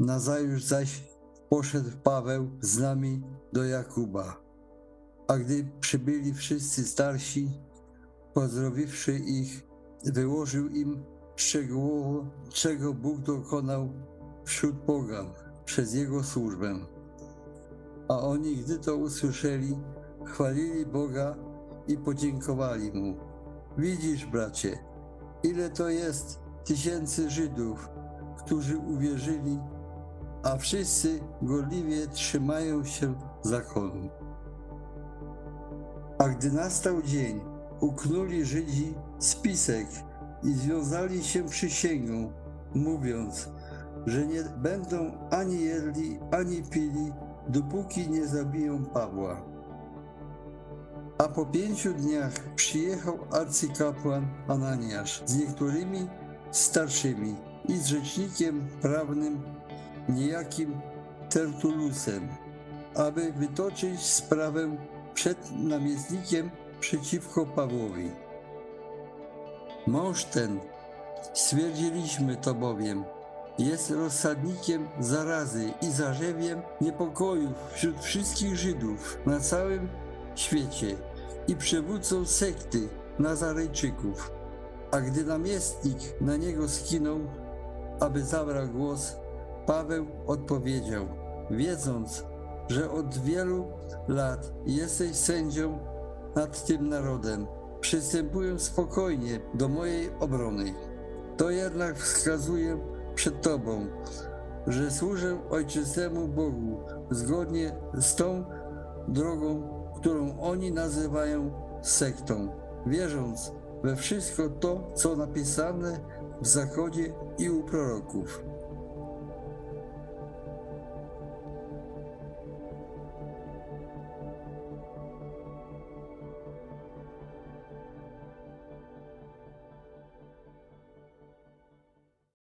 Nazajutrz zaś poszedł Paweł z nami do Jakuba. A gdy przybyli wszyscy starsi, pozdrowiwszy ich, wyłożył im szczegółowo, czego Bóg dokonał wśród pogan przez jego służbę. A oni, gdy to usłyszeli, chwalili Boga i podziękowali mu. Widzisz, bracie, ile to jest tysięcy Żydów, którzy uwierzyli, a wszyscy gorliwie trzymają się zakonu. A gdy nastał dzień, uknuli Żydzi spisek i związali się przysięgą, mówiąc, że nie będą ani jedli, ani pili, dopóki nie zabiją Pawła. A po pięciu dniach przyjechał arcykapłan Ananiasz z niektórymi starszymi i z rzecznikiem prawnym niejakim Tertulusem, aby wytoczyć sprawę przed namiestnikiem przeciwko Pawłowi. Mąż ten, stwierdziliśmy to bowiem, jest rozsadnikiem zarazy i zarzewiem niepokojów wśród wszystkich Żydów na całym świecie i przywódcą sekty Nazarejczyków. A gdy namiestnik na niego skinął, aby zabrał głos, Paweł odpowiedział, wiedząc, że od wielu lat jesteś sędzią nad tym narodem, przystępuję spokojnie do mojej obrony. To jednak wskazuję przed Tobą, że służę ojczystemu Bogu zgodnie z tą drogą, którą oni nazywają sektą, wierząc we wszystko to, co napisane w zakodzie i u proroków.